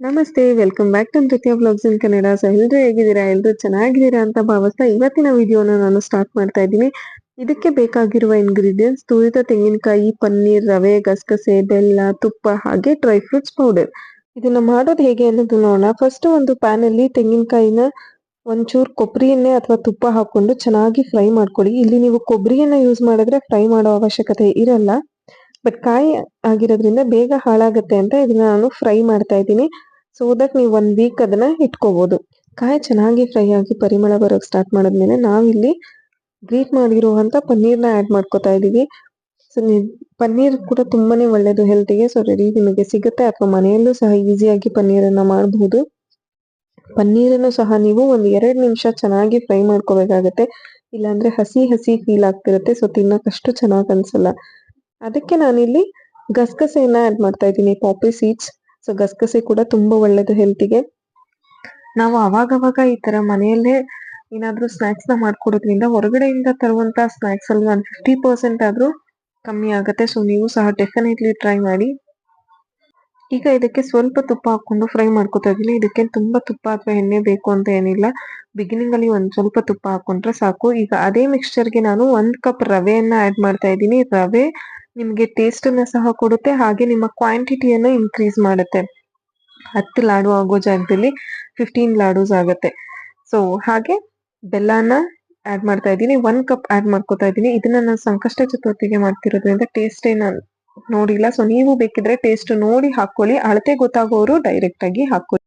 ನಮಸ್ತೆ welcome back to Nritya blogs in Kannada so ಎಲ್ಲರೂ ಹೇಗಿದ್ದೀರಾ? ಎಲ್ಲರೂ ಚೆನ್ನಾಗಿದ್ದೀರಾ ಅಂತ ಭಾವಿಸ್ತಾ ಇವತ್ತಿನ ವಿಡಿಯೋನ ನಾನು ಸ್ಟಾರ್ಟ್ ಮಾಡ್ತಾ ಇದ್ದೀನಿ. ಇದಕ್ಕೆ ಬೇಕಾಗಿರುವ ಇಂಗ್ರೀಡಿಯೆಂಟ್ಸ್ ತುರಿದ ತೆಂಗಿನಕಾಯಿ, ಪನ್ನೀರ್, ರವೆ, ಗಸಗಸೆ, ಬೆಲ್ಲ, ತುಪ್ಪ, ಹಾಗೆ ಡ್ರೈ ಫ್ರೂಟ್ಸ್ ಪೌಡರ್ ಇದನ್ನ ಮಾಡೋದು ಹೇಗೆ ಅನ್ನೋದು ನೋಡೋಣ. ಫಸ್ಟ್ ಒಂದು ಪ್ಯಾನ್ ಅಲ್ಲಿ ತೆಂಗಿನಕಾಯಿನ ಒಂಚೂರು ಕೊಬ್ಬರಿ ಅಥವಾ ತುಪ್ಪ ಹಾಕೊಂಡು ಚೆನ್ನಾಗಿ ಫ್ರೈ ಮಾಡ್ಕೊಳ್ಳಿ ಇಲ್ಲಿ ನೀವು ಕೊಬ್ಬರಿಯನ್ನ ಯೂಸ್ ಮಾಡಿದ್ರೆ ಫ್ರೈ ಮಾಡೋ ಅವಶ್ಯಕತೆ ಇರಲ್ಲ. ಬಟ್ ಕಾಯಿ ಆಗಿರೋದ್ರಿಂದ ಬೇಗ ಹಾಳಾಗುತ್ತೆ ಅಂತ ಇದನ್ನ ನಾನು ಫ್ರೈ ಮಾಡ್ತಾ ಇದ್ದೀನಿ. ಸೊ ದಟ್ ನೀವು ಒನ್ ವೀಕ್ ಅದನ್ನ ಇಟ್ಕೋಬಹುದು ಕಾಯಿ ಚೆನ್ನಾಗಿ ಫ್ರೈ ಆಗಿ ಪರಿಮಳ ಬರೋಕ್ ಸ್ಟಾರ್ಟ್ ಮಾಡಿದ್ಮೇಲೆ ನಾವಿಲ್ಲಿ ಗ್ರೀಟ್ ಮಾಡಿರುವಂತ ಪನ್ನೀರ್ನ ಆಡ್ ಮಾಡ್ಕೋತಾ ಇದೀವಿ ಸೊ ಪನ್ನೀರ್ ಕೂಡ ತುಂಬಾನೇ ಒಳ್ಳೇದು ಹೆಲ್ತಿಗೆ ಸೊ ರೆಡಿ ನಿಮಗೆ ಸಿಗುತ್ತೆ ಅಥವಾ ಮನೆಯಲ್ಲೂ ಸಹ ಈಸಿಯಾಗಿ ಪನ್ನೀರನ್ನ ಮಾಡಬಹುದು ಪನ್ನೀರನ್ನು ಸಹ ನೀವು ಒಂದು ಎರಡು ನಿಮಿಷ ಚೆನ್ನಾಗಿ ಫ್ರೈ ಮಾಡ್ಕೋಬೇಕಾಗತ್ತೆ. ಇಲ್ಲಾಂದ್ರೆ ಹಸಿ ಹಸಿ ಫೀಲ್ ಆಗ್ತಿರುತ್ತೆ. ಸೊ ತಿನ್ನಕ್ಕಷ್ಟು ಚೆನ್ನಾಗಿ ಅನ್ಸಲ್ಲ. ಅದಕ್ಕೆ ನಾನಿಲ್ಲಿ ಗಸಗಸೆಯನ್ನ ಆಡ್ ಮಾಡ್ತಾ ಇದ್ದೀನಿ ಪಾಪಿ ಸೀಡ್ಸ್ ಸೊ ಗಸಗಸೆ ಕೂಡ ತುಂಬಾ ಒಳ್ಳೇದು ಹೆಲ್ತಿಗೆ ನಾವು ಅವಾಗವಾಗ ಈ ತರ ಮನೆಯಲ್ಲೇ ಏನಾದ್ರೂ ಸ್ನಾಕ್ಸ್ನ ಮಾಡ್ಕೊಡೋದ್ರಿಂದ ಹೊರಗಡೆಯಿಂದ ತರುವಂತ ಸ್ನಾಕ್ಸ್ ಅಲ್ಲಿ ಒಂದು ಫಿಫ್ಟಿ ಪರ್ಸೆಂಟ್ ಆದ್ರೂ ಕಮ್ಮಿ ಆಗುತ್ತೆ. ಸೊ ನೀವು ಸಹ ಡೆಫಿನೆಟ್ಲಿ ಟ್ರೈ ಮಾಡಿ. ಈಗ ಇದಕ್ಕೆ ಸ್ವಲ್ಪ ತುಪ್ಪ ಹಾಕೊಂಡು ಫ್ರೈ ಮಾಡ್ಕೊತಾ ಇದೀನಿ ಇದಕ್ಕೆ ತುಂಬಾ ತುಪ್ಪ ಅಥವಾ ಎಣ್ಣೆ ಬೇಕು ಅಂತ ಏನಿಲ್ಲ. ಬಿಗಿನಿಂಗ್ ಅಲ್ಲಿ ಒಂದ್ ಸ್ವಲ್ಪ ತುಪ್ಪ ಹಾಕೊಂಡ್ರೆ ಸಾಕು. ಈಗ ಅದೇ ಮಿಕ್ಸ್ಚರ್ಗೆ ನಾನು ಒಂದ್ ಕಪ್ ರವೆಯನ್ನ ಆಡ್ ಮಾಡ್ತಾ ಇದ್ದೀನಿ. ರವೆ ನಿಮ್ಗೆ ಟೇಸ್ಟ್ ಅನ್ನ ಸಹ ಕೊಡುತ್ತೆ, ಹಾಗೆ ನಿಮ್ಮ ಕ್ವಾಂಟಿಟಿಯನ್ನು ಇನ್ಕ್ರೀಸ್ ಮಾಡುತ್ತೆ. ಹತ್ತು ಲಾಡು ಆಗೋ ಜಾಗದಲ್ಲಿ ಫಿಫ್ಟೀನ್ ಲಾಡೂಸ್ ಆಗುತ್ತೆ. ಸೊ ಹಾಗೆ ಬೆಲ್ಲನ ಆ್ಯಡ್ ಮಾಡ್ತಾ ಇದ್ದೀನಿ ಒನ್ ಕಪ್ ಆ್ಯಡ್ ಮಾಡ್ಕೋತಾ ಇದ್ದೀನಿ. ಇದನ್ನ ನಾನು ಸಂಕಷ್ಟ ಚತುರ್ಥಿಗೆ ಮಾಡ್ತಿರೋದ್ರಿಂದ ಟೇಸ್ಟ್ ಏನ ನೋಡಿಲ್ಲ. ಸೊ ನೀವು ಬೇಕಿದ್ರೆ ಟೇಸ್ಟ್ ನೋಡಿ ಹಾಕೊಳ್ಳಿ ಅಳತೆ ಗೊತ್ತಾಗೋರು ಡೈರೆಕ್ಟ್ ಆಗಿ ಹಾಕೊಳ್ಳಿ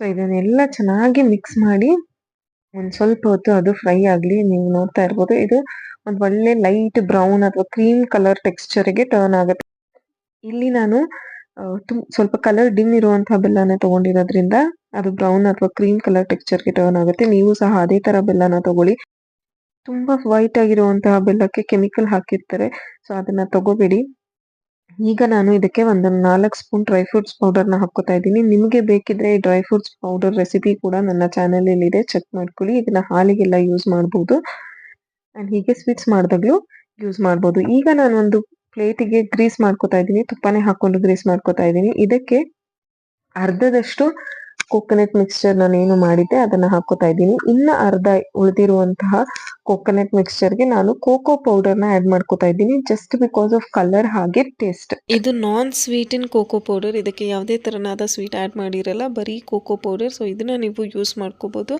ಸೊ ಇದನ್ನೆಲ್ಲ ಚೆನ್ನಾಗಿ ಮಿಕ್ಸ್ ಮಾಡಿ ಒಂದ್ ಸ್ವಲ್ಪ ಹೊತ್ತು ಅದು ಫ್ರೈ ಆಗ್ಲಿ, ನೀವು ನೋಡ್ತಾ ಇರ್ಬೋದು. ಇದು ಒಂದ್ ಒಳ್ಳೆ ಲೈಟ್ ಬ್ರೌನ್ ಅಥವಾ ಕ್ರೀಮ್ ಕಲರ್ ಟೆಕ್ಸ್ಚರ್ಗೆ ಟರ್ನ್ ಆಗುತ್ತೆ. ಇಲ್ಲಿ ನಾನು ಸ್ವಲ್ಪ ಕಲರ್ ಡಿಮ್ ಇರುವಂತಹ ಬೆಲ್ಲನ ತಗೊಂಡಿರೋದ್ರಿಂದ ಅದು ಬ್ರೌನ್ ಅಥವಾ ಕ್ರೀಮ್ ಕಲರ್ ಟೆಕ್ಸ್ಚರ್ಗೆ ಟರ್ನ್ ಆಗುತ್ತೆ. ನೀವು ಸಹ ಅದೇ ತರ ಬೆಲ್ಲನ ತಗೊಳ್ಳಿ. ತುಂಬಾ ವೈಟ್ ಆಗಿರುವಂತಹ ಬೆಲ್ಲಕ್ಕೆ ಕೆಮಿಕಲ್ ಹಾಕಿರ್ತಾರೆ. ಸೊ ಅದನ್ನ ತಗೋಬೇಡಿ. ಈಗ ನಾನು ಇದಕ್ಕೆ ಒಂದು ನಾಲ್ಕು ಸ್ಪೂನ್ ಡ್ರೈ ಫ್ರೂಟ್ಸ್ ಪೌಡರ್ನ ಹಾಕೋತಾ ಇದ್ದೀನಿ. ನಿಮಗೆ ಬೇಕಿದ್ರೆ ಈ ಡ್ರೈ ಫ್ರೂಟ್ಸ್ ಪೌಡರ್ ರೆಸಿಪಿ ಕೂಡ ನನ್ನ ಚಾನಲಲ್ಲಿ ಇದೆ. ಚೆಕ್ ಮಾಡ್ಕೊಳ್ಳಿ. ಇದನ್ನ ಹಾಲಿಗೆಲ್ಲ ಯೂಸ್ ಮಾಡ್ಬೋದು. ಆ್ಯಂಡ್ ಹೀಗೆ ಸ್ವೀಟ್ಸ್ ಮಾಡಿದಾಗಲೂ ಯೂಸ್ ಮಾಡ್ಬೋದು. ಈಗ ನಾನು ಒಂದು ಪ್ಲೇಟಿಗೆ ಗ್ರೀಸ್ ಮಾಡ್ಕೋತಾ ಇದ್ದೀನಿ. ತುಪ್ಪನೇ ಹಾಕೊಂಡು ಗ್ರೀಸ್ ಮಾಡ್ಕೋತಾ ಇದ್ದೀನಿ. ಇದಕ್ಕೆ ಅರ್ಧದಷ್ಟು ಕೋಕೋನಟ್ ಮಿಕ್ಸ್ಚರ್ ನಾನು ಏನು ಮಾಡಿದ್ದೆ, ಅದನ್ನ ಹಾಕೋತಾ ಇದ್ದೀನಿ. ಇನ್ನ ಅರ್ಧ ಉಳಿದಿರುವಂತಹ ಕೋಕೋನಟ್ ಮಿಕ್ಸ್ಚರ್ಗೆ ನಾನು ಕೋಕೋ ಪೌಡರ್ನ ಆಡ್ ಮಾಡ್ಕೋತಾ ಇದ್ದೀನಿ ಜಸ್ಟ್ ಬಿಕಾಸ್ ಆಫ್ ಕಲರ್ ಹಾಗೆ ಟೇಸ್ಟ್ ಇದು non sweet in cocoa powder ಇದಕ್ಕೆ ಯಾವುದೇ ತರನಾದ ಸ್ವೀಟ್ ಆ್ಯಡ್ ಮಾಡಿರಲ್ಲ, ಬರೀ ಕೋಕೋ ಪೌಡರ್ ಸೊ ಇದನ್ನ ನೀವು ಯೂಸ್ ಮಾಡ್ಕೋಬೋದು.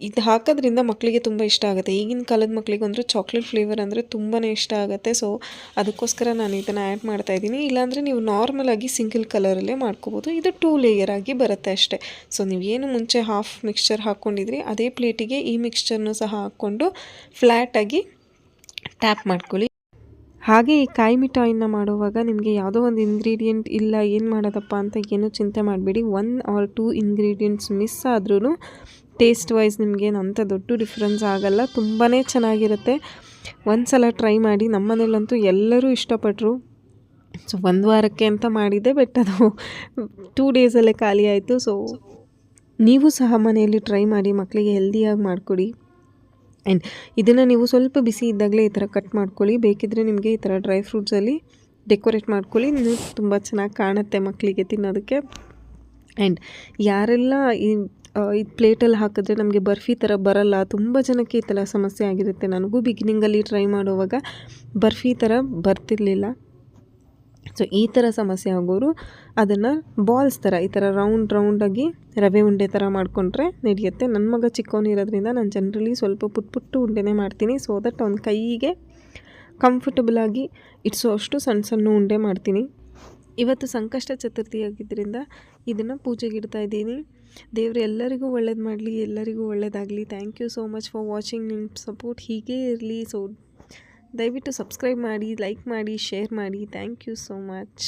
ಇದು ಹಾಕೋದ್ರಿಂದ ಮಕ್ಕಳಿಗೆ ತುಂಬ ಇಷ್ಟ ಆಗುತ್ತೆ. ಈಗಿನ ಕಾಲದ ಮಕ್ಕಳಿಗೆ ಅಂದರೆ ಚಾಕ್ಲೇಟ್ ಫ್ಲೇವರ್ ಅಂದರೆ ತುಂಬಾ ಇಷ್ಟ ಆಗುತ್ತೆ. ಸೊ ಅದಕ್ಕೋಸ್ಕರ ನಾನು ಇದನ್ನು ಆ್ಯಡ್ ಮಾಡ್ತಾ ಇದ್ದೀನಿ. ಇಲ್ಲಾಂದರೆ ನೀವು ನಾರ್ಮಲ್ ಆಗಿ ಸಿಂಗಲ್ ಕಲರಲ್ಲೇ ಮಾಡ್ಕೋಬೋದು. ಇದು ಟೂ ಲೇಯರ್ ಆಗಿ ಬರುತ್ತೆ ಅಷ್ಟೇ. ಸೊ ನೀವು ಏನು ಮುಂಚೆ ಹಾಫ್ ಮಿಕ್ಸ್ಚರ್ ಹಾಕ್ಕೊಂಡಿದ್ರಿ ಅದೇ ಪ್ಲೇಟಿಗೆ ಈ ಮಿಕ್ಸ್ಚರ್ನು ಸಹ ಹಾಕ್ಕೊಂಡು ಫ್ಲ್ಯಾಟಾಗಿ ಟ್ಯಾಪ್ ಮಾಡ್ಕೊಳ್ಳಿ. ಹಾಗೆ ಈ ಕಾಯಿ ಮಿಠಾಯಿನ ಮಾಡುವಾಗ ನಿಮಗೆ ಯಾವುದೋ ಒಂದು ಇಂಗ್ರೀಡಿಯೆಂಟ್ ಇಲ್ಲ, ಏನು ಮಾಡೋದಪ್ಪ ಅಂತ ಏನೂ ಚಿಂತೆ ಮಾಡಬೇಡಿ. One or two ingredients miss ಆದ್ರೂ ಟೇಸ್ಟ್ ವೈಸ್ ನಿಮಗೇನು ಅಂಥ ದೊಡ್ಡ ಡಿಫ್ರೆನ್ಸ್ ಆಗಲ್ಲ. ತುಂಬಾ ಚೆನ್ನಾಗಿರುತ್ತೆ. ಒಂದು ಸಲ ಟ್ರೈ ಮಾಡಿ ನಮ್ಮ ಮನೇಲಂತೂ ಎಲ್ಲರೂ ಇಷ್ಟಪಟ್ಟರು ಸೊ ಒಂದು ವಾರಕ್ಕೆ ಅಂತ ಮಾಡಿದ್ದೆ ಬಟ್ ಅದು ಟೂ ಡೇಸಲ್ಲೇ ಖಾಲಿ ಆಯಿತು. ಸೊ ನೀವು ಸಹ ಮನೆಯಲ್ಲಿ ಟ್ರೈ ಮಾಡಿ ಮಕ್ಕಳಿಗೆ ಹೆಲ್ದಿಯಾಗಿ ಮಾಡಿಕೊಡಿ. ಆ್ಯಂಡ್ ಇದನ್ನು ನೀವು ಸ್ವಲ್ಪ ಬಿಸಿ ಇದ್ದಾಗಲೇ ಈ ಥರ ಕಟ್ ಮಾಡ್ಕೊಳ್ಳಿ. ಬೇಕಿದ್ದರೆ ನಿಮಗೆ ಈ ಥರ ಡ್ರೈ ಫ್ರೂಟ್ಸಲ್ಲಿ ಡೆಕೋರೇಟ್ ಮಾಡ್ಕೊಳ್ಳಿ. ನೀವು ತುಂಬ ಚೆನ್ನಾಗಿ ಕಾಣುತ್ತೆ ಮಕ್ಕಳಿಗೆ ತಿನ್ನೋದಕ್ಕೆ. ಆ್ಯಂಡ್ ಯಾರೆಲ್ಲ ಈ ಇದು ಪ್ಲೇಟಲ್ಲಿ ಹಾಕಿದ್ರೆ ನಮಗೆ ಬರ್ಫಿ ಥರ ಬರಲ್ಲ. ತುಂಬ ಜನಕ್ಕೆ ಈ ಥರ ಸಮಸ್ಯೆ ಆಗಿರುತ್ತೆ. ನನಗೂ ಬಿಗಿನಿಂಗಲ್ಲಿ ಟ್ರೈ ಮಾಡುವಾಗ ಬರ್ಫಿ ಥರ ಬರ್ತಿರ್ಲಿಲ್ಲ. ಸೊ ಈ ಥರ ಸಮಸ್ಯೆ ಆಗೋರು ಅದನ್ನು ಬಾಲ್ಸ್ ಥರ ಈ ಥರ ರೌಂಡ್ ರೌಂಡಾಗಿ ರವೆ ಉಂಡೆ ಥರ ಮಾಡಿಕೊಂಡ್ರೆ ನಡೆಯುತ್ತೆ. ನನ್ನ ಮಗ ಚಿಕ್ಕವನಿರೋದ್ರಿಂದ ನಾನು ಜನರಲಿ ಸ್ವಲ್ಪ ಪುಟ್ ಪುಟ್ಟು ಉಂಡೆನೇ ಮಾಡ್ತೀನಿ. ಸೊ ದಟ್ ಅವ್ನ ಕೈಗೆ ಕಂಫರ್ಟಬಲಾಗಿ ಇಟ್ಸೋ ಅಷ್ಟು ಸಣ್ಣ ಸಣ್ಣ ಉಂಡೆ ಮಾಡ್ತೀನಿ. ಇವತ್ತು ಸಂಕಷ್ಟ ಚತುರ್ಥಿ ಆಗಿದ್ದರಿಂದ ಇದನ್ನು ಪೂಜೆಗೆ ಇಡ್ತಾ ಇದ್ದೀನಿ. ದೇವರು, ಎಲ್ಲರಿಗೂ ಒಳ್ಳೇದು ಮಾಡಲಿ, ಎಲ್ಲರಿಗೂ ಒಳ್ಳೇದಾಗಲಿ. Thank you so much for watching ನಿಮ್ಮ ಸಪೋರ್ಟ್ ಹೀಗೆ ಇರಲಿ. ಸೊ ದಯವಿಟ್ಟು ಸಬ್ಸ್ಕ್ರೈಬ್ ಮಾಡಿ ಲೈಕ್ ಮಾಡಿ ಶೇರ್ ಮಾಡಿ. Thank you so much